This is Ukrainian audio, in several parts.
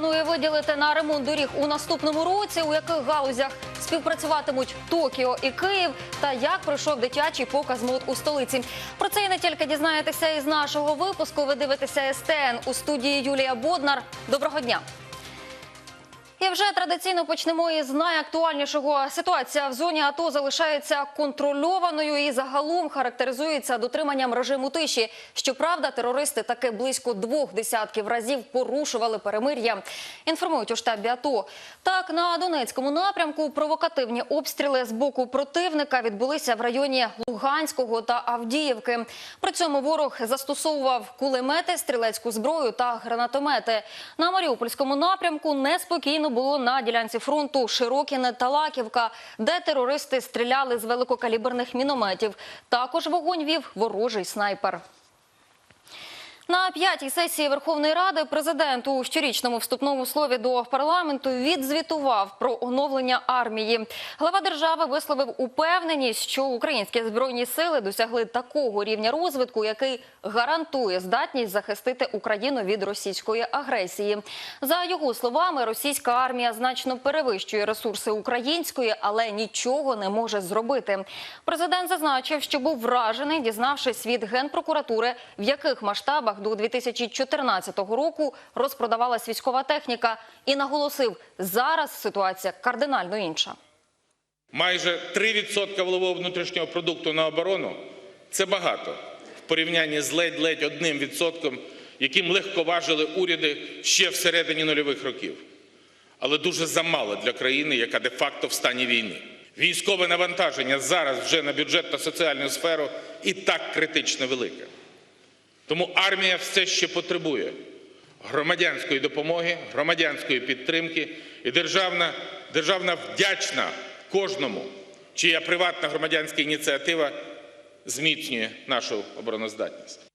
планує виділити на ремонт доріг у наступному році? У яких галузях співпрацюватимуть Токіо і Київ? Та як пройшов дитячий показ мод у столиці? Про це і не тільки дізнаєтеся із нашого випуску. Ви дивитеся СТН у студії Юлія Боднар. Доброго дня. І вже традиційно почнемо із найактуальнішого. Ситуація в зоні АТО залишається контрольованою і загалом характеризується дотриманням режиму тиші. Щоправда, терористи таки близько двох десятків разів порушували перемир'я. Інформують у штабі АТО. Так, на Донецькому напрямку провокативні обстріли з боку противника відбулися в районі Луганського та Авдіївки. При цьому ворог застосовував кулемети, стрілецьку зброю та гранатомети. На Маріупольському напрямку неспокійно було на ділянці фронту Широкіне та Лаківка, де терористи стріляли з великокаліберних мінометів. Також вогонь вів ворожий снайпер. На п'ятій сесії Верховної Ради президент у щорічному вступному слові до парламенту відзвітував про оновлення армії. Глава держави висловив упевненість, що українські збройні сили досягли такого рівня розвитку, який гарантує здатність захистити Україну від російської агресії. За його словами, російська армія значно перевищує ресурси української, але нічого не може зробити. Президент зазначив, що був вражений, дізнавшись від генпрокуратури, в яких масштабах до 2014 року розпродавалась військова техніка, і наголосив, зараз ситуація кардинально інша. Майже 3% валового внутрішнього продукту на оборону це багато в порівнянні з ледь-ледь одним відсотком, яким легковажили уряди ще всередині нульових років. Але дуже замало для країни, яка де-факто в стані війни. Військове навантаження зараз вже на бюджет та соціальну сферу і так критично велике. Тому армія все ще потребує громадянської допомоги, громадянської підтримки і державна, державна вдячна кожному, чия приватна громадянська ініціатива зміцнює нашу обороноздатність.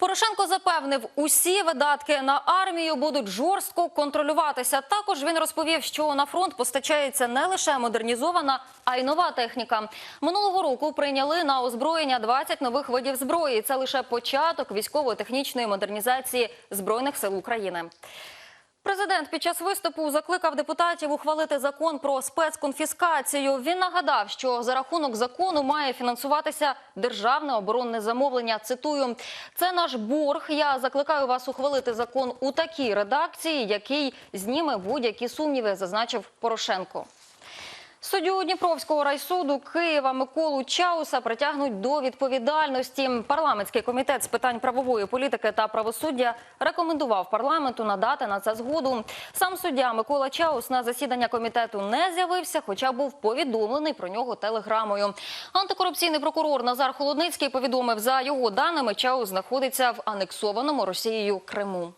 Порошенко запевнив, усі видатки на армію будуть жорстко контролюватися. Також він розповів, що на фронт постачається не лише модернізована, а й нова техніка. Минулого року прийняли на озброєння 20 нових видів зброї. Це лише початок військово-технічної модернізації збройних сил України. Президент під час виступу закликав депутатів ухвалити закон про спецконфіскацію. Він нагадав, що за рахунок закону має фінансуватися державне оборонне замовлення. Цитую, це наш борг. Я закликаю вас ухвалити закон у такій редакції, який зніме будь-які сумніви, зазначив Порошенко. Суддю Дніпровського райсуду Києва Миколу Чауса притягнуть до відповідальності. Парламентський комітет з питань правової політики та правосуддя рекомендував парламенту надати на це згоду. Сам суддя Микола Чаус на засідання комітету не з'явився, хоча був повідомлений про нього телеграмою. Антикорупційний прокурор Назар Холодницький повідомив, за його даними, Чаус знаходиться в анексованому Росією Криму.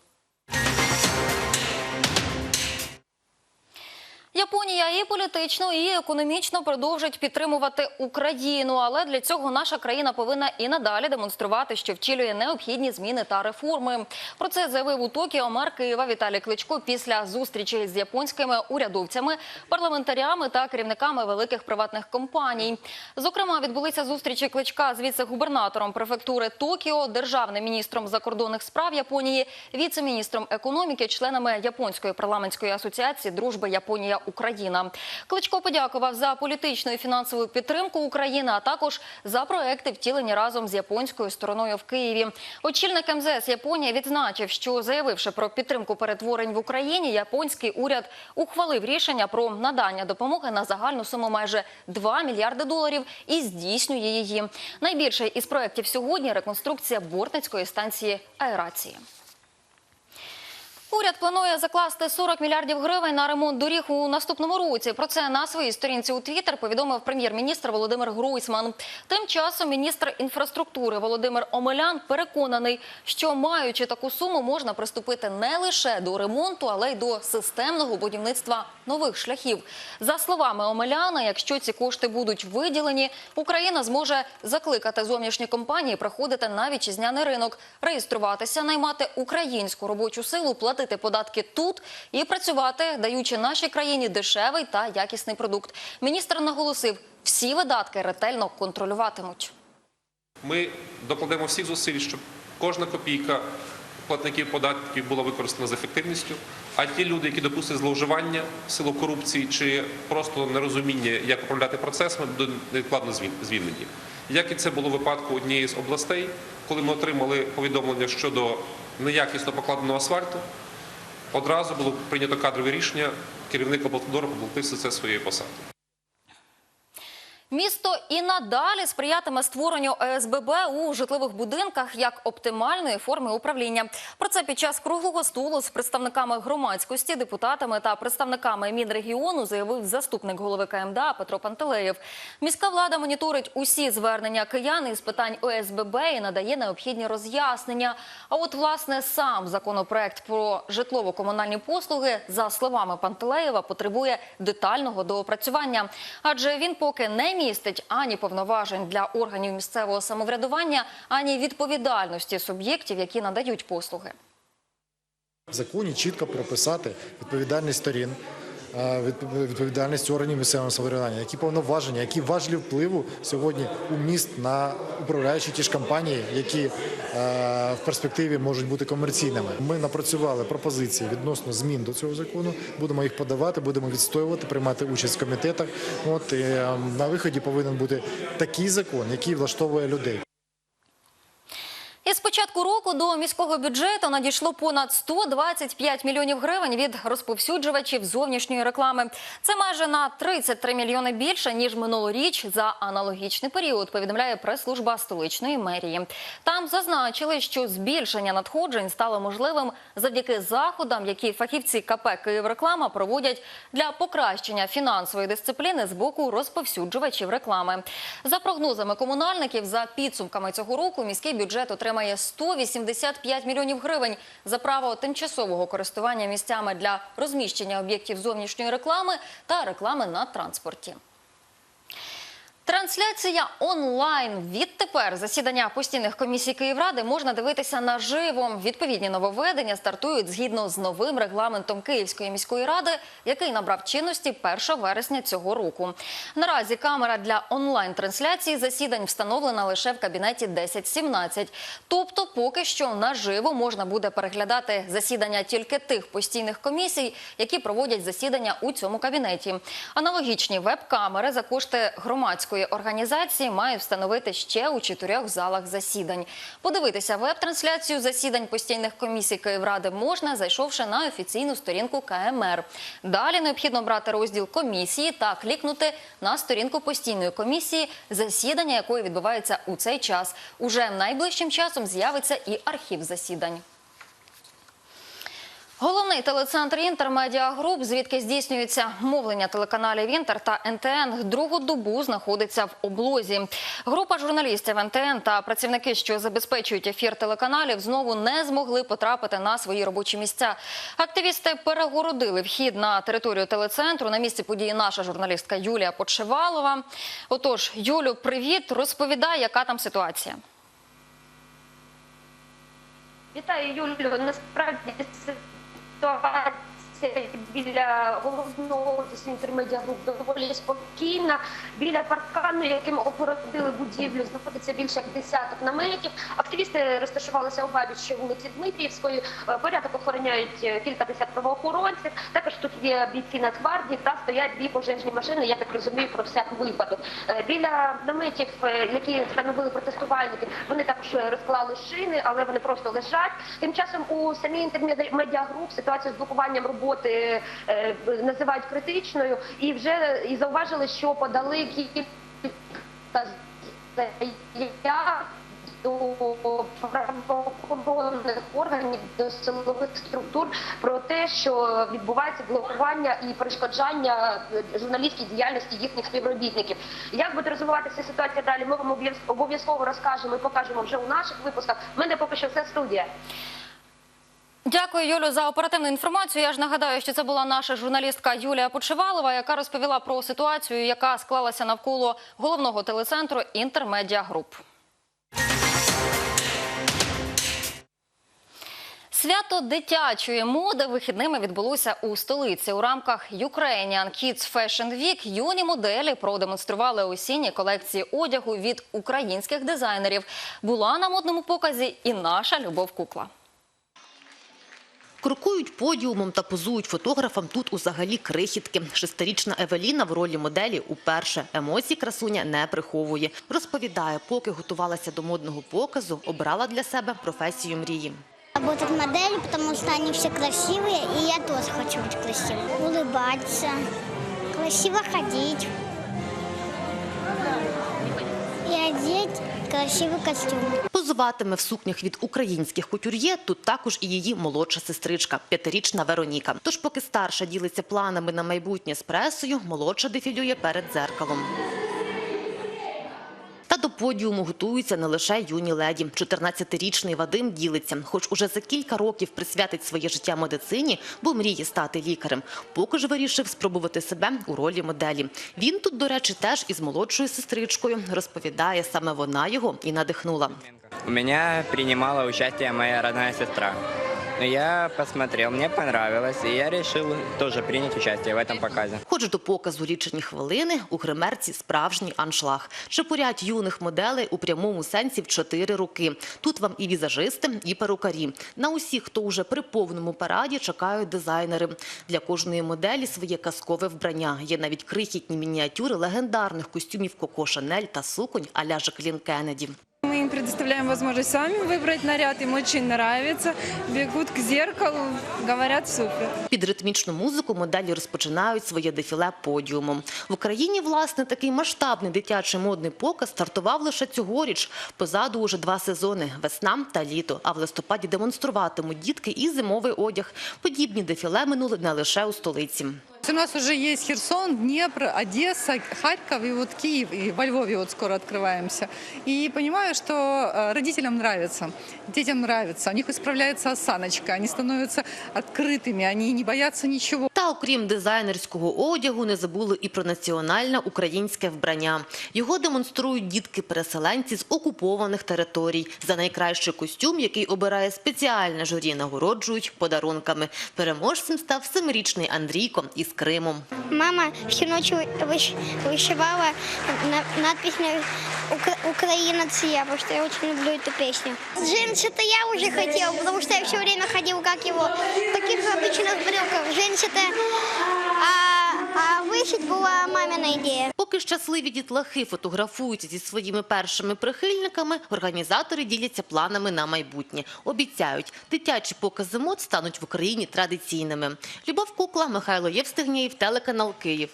Японія і політично, і економічно продовжить підтримувати Україну, але для цього наша країна повинна і надалі демонструвати, що вчилює необхідні зміни та реформи. Про це заявив у Токіо мер Києва Віталій Кличко після зустрічі з японськими урядовцями, парламентарями та керівниками великих приватних компаній. Зокрема, відбулися зустрічі Кличка з віце-губернатором префектури Токіо, державним міністром закордонних справ Японії, віце-міністром економіки, членами японської парламентської асоціації дружби Японія. Україна. Кличко подякував за політичну і фінансову підтримку України, а також за проекти втілені разом з японською стороною в Києві. Очільник МЗС Японії відзначив, що заявивши про підтримку перетворень в Україні, японський уряд ухвалив рішення про надання допомоги на загальну суму майже 2 мільярди доларів і здійснює її. Найбільший із проєктів сьогодні реконструкція бортницької станції аерації. Уряд планує закласти 40 мільярдів гривень на ремонт доріг у наступному році. Про це на своїй сторінці у Твіттер повідомив прем'єр-міністр Володимир Гройсман. Тим часом міністр інфраструктури Володимир Омелян переконаний, що маючи таку суму, можна приступити не лише до ремонту, але й до системного будівництва нових шляхів. За словами Омеляна, якщо ці кошти будуть виділені, Україна зможе закликати зовнішні компанії приходити на вітчизняний ринок, реєструватися, наймати українську робочу силу, платити податки тут і працювати, даючи нашій країні дешевий та якісний продукт. Міністр наголосив, всі видатки ретельно контролюватимуть. Ми докладемо всіх зусиль, щоб кожна копійка платників податків було використано з ефективністю, а ті люди, які допустили зловживання в силу корупції чи просто нерозуміння, як управляти процесами, будуть невідкладно звіль- звільнені. Як і це було в випадку однієї з областей, коли ми отримали повідомлення щодо неякісно покладеного асфальту, одразу було прийнято кадрове рішення, керівник облавтодору поплатився це своєю посади. Місто і надалі сприятиме створенню ОСББ у житлових будинках як оптимальної форми управління. Про це під час круглого столу з представниками громадськості, депутатами та представниками Мінрегіону заявив заступник голови КМДА Петро Пантелеєв. Міська влада моніторить усі звернення киян із питань ОСББ і надає необхідні роз'яснення. А от власне сам законопроект про житлово-комунальні послуги, за словами Пантелеєва, потребує детального доопрацювання, адже він поки не містить ані повноважень для органів місцевого самоврядування, ані відповідальності суб'єктів, які надають послуги. В законі чітко прописати відповідальність сторін, відповідальність органів місцевого самоврядування, які повноваження, які важелі впливу сьогодні у міст на управляючі ті ж компанії, які в перспективі можуть бути комерційними. Ми напрацювали пропозиції відносно змін до цього закону. Будемо їх подавати, будемо відстоювати, приймати участь в комітетах. От і, е, на виході повинен бути такий закон, який влаштовує людей. Із початку року до міського бюджету надійшло понад 125 мільйонів гривень від розповсюджувачів зовнішньої реклами. Це майже на 33 мільйони більше ніж минулоріч за аналогічний період. Повідомляє прес-служба столичної мерії. Там зазначили, що збільшення надходжень стало можливим завдяки заходам, які фахівці КП «Київреклама» проводять для покращення фінансової дисципліни з боку розповсюджувачів реклами. За прогнозами комунальників, за підсумками цього року міський бюджет отримає 185 мільйонів гривень за право тимчасового користування місцями для розміщення об'єктів зовнішньої реклами та реклами на транспорті. Трансляція онлайн. Відтепер засідання постійних комісій Київради можна дивитися наживо. Відповідні нововведення стартують згідно з новим регламентом Київської міської ради, який набрав чинності 1 вересня цього року. Наразі камера для онлайн-трансляції засідань встановлена лише в кабінеті 1017. Тобто, поки що наживо можна буде переглядати засідання тільки тих постійних комісій, які проводять засідання у цьому кабінеті. Аналогічні веб-камери за кошти громадської організації мають встановити ще у чотирьох залах засідань. Подивитися веб-трансляцію засідань постійних комісій Київради можна, зайшовши на офіційну сторінку КМР. Далі необхідно брати розділ комісії та клікнути на сторінку постійної комісії, засідання якої відбувається у цей час. Уже найближчим часом з'явиться і архів засідань. Головний телецентр «Інтермедіа Груп», звідки здійснюється мовлення телеканалів «Інтер» та НТН, другу добу знаходиться в облозі. Група журналістів НТН та працівники, що забезпечують ефір телеканалів, знову не змогли потрапити на свої робочі місця. Активісти перегородили вхід на територію телецентру. На місці події наша журналістка Юлія Почевалова. Отож, Юлю, привіт. Розповідай, яка там ситуація. Вітаю, Юлю. Насправді 做饭 ситуація біля головного офісу доволі спокійна. Біля паркану, яким огородили будівлю, знаходиться більше як десяток наметів. Активісти розташувалися обабіч вулиці Дмитріївської. Е, Порядок охороняють е, кілька десят правоохоронців. Також тут є бійці Нацгвардії та стоять дві пожежні машини. Я так розумію, про всяк випадок. Е, Біля наметів, які встановили протестувальники, вони також розклали шини, але вони просто лежать. Тим часом у самій інтермедіагруп ситуацію з блокуванням роботи е, називають критичною і вже і зауважили, що подали кілька заяв до правоохоронних органів, до силових структур про те, що відбувається блокування і перешкоджання журналістській діяльності їхніх співробітників. Як буде розвиватися ситуація далі? Ми вам обов'яз- обов'язково розкажемо і покажемо вже у наших випусках. У мене поки що все студія. Дякую, Юлю, за оперативну інформацію. Я ж нагадаю, що це була наша журналістка Юлія Почивалова, яка розповіла про ситуацію, яка склалася навколо головного телецентру «Інтермедіа Груп». Свято дитячої моди вихідними відбулося у столиці. У рамках Ukrainian Kids Fashion Week юні моделі продемонстрували осінні колекції одягу від українських дизайнерів. Була на модному показі і наша Любов Кукла. Крокують подіумом та позують фотографам тут узагалі крихітки. Шестирічна Евеліна в ролі моделі уперше. Емоцій красуня не приховує. Розповідає, поки готувалася до модного показу, обрала для себе професію мрії. Работать моделью, потому что они все красивые, и я тоже хочу быть красивой. Улыбаться, красиво ходить. И одеть красивый костюм. Позуватиме в сукнях від українських кутюр'є тут також і її молодша сестричка, п'ятирічна Вероніка. Тож, поки старша ділиться планами на майбутнє з пресою, молодша дефілює перед дзеркалом. До подіуму готуються не лише юні леді. 14-річний Вадим ділиться, хоч уже за кілька років присвятить своє життя медицині, бо мріє стати лікарем. Поки ж вирішив спробувати себе у ролі моделі. Він тут, до речі, теж із молодшою сестричкою розповідає, саме вона його і надихнула. У меня принимала участие моя родная сестра. Но я посмотрел, мне понравилось, и я решил тоже принять участие в этом показе. Хоч до показу лічені хвилини, у гримерці справжній аншлаг. Чепурять юних моделей у прямому сенсі в чотири роки. Тут вам і візажисти, і перукарі. На усіх, хто уже при повному параді, чекають дизайнери. Для кожної моделі своє казкове вбрання. Є навіть крихітні мініатюри легендарних костюмів Коко Шанель та суконь а-ля Жаклін Кеннеді. Мы им предоставляем возможность сами выбрать наряд, им очень нравится. Бегут к зеркалу, говорят супер. Під ритмічну музику моделі розпочинають своє дефіле подіумом. В Україні, власне, такий масштабний дитячий модний показ стартував лише цьогоріч. Позаду уже два сезони – весна та літо. А в листопаді демонструватимуть дітки і зимовий одяг. Подібні дефіле минули не лише у столиці. У нас уже есть Херсон, Днепр, Одесса, Харьков и вот Киев. И во Львове вот скоро открываемся. И понимаю, что э, родителям нравится, детям нравится. У них исправляется осаночка, они становятся открытыми, они не боятся ничего. Та окрім дизайнерського одягу, не забули і про національне українське вбрання. Його демонструють дітки-переселенці з окупованих територій. За найкращий костюм, який обирає спеціальне журі, нагороджують подарунками. Переможцем став семирічний Андрійко із Криму. Мама всю ночь выш- вышивала на- надпись на «Укра- «Украина ция», потому что я очень люблю эту песню. Джинсы-то я уже хотела, потому что я все время ходила, как его, в таких обычных брюках. Джинсы-то, а, а вышить была мамина идея. Поки щасливі дітлахи фотографуються зі своїми першими прихильниками, організатори діляться планами на майбутнє. Обіцяють, дитячі покази мод стануть в Україні традиційними. Любов Кукла, Михайло Євстигнєєв, телеканал Київ.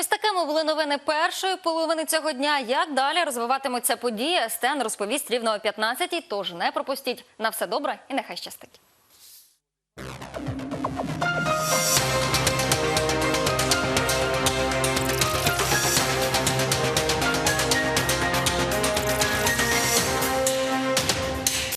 Ось такими були новини першої половини цього дня. Як далі розвиватимуться події, Стен розповість рівно о 15-й, Тож не пропустіть. На все добре і нехай щастить.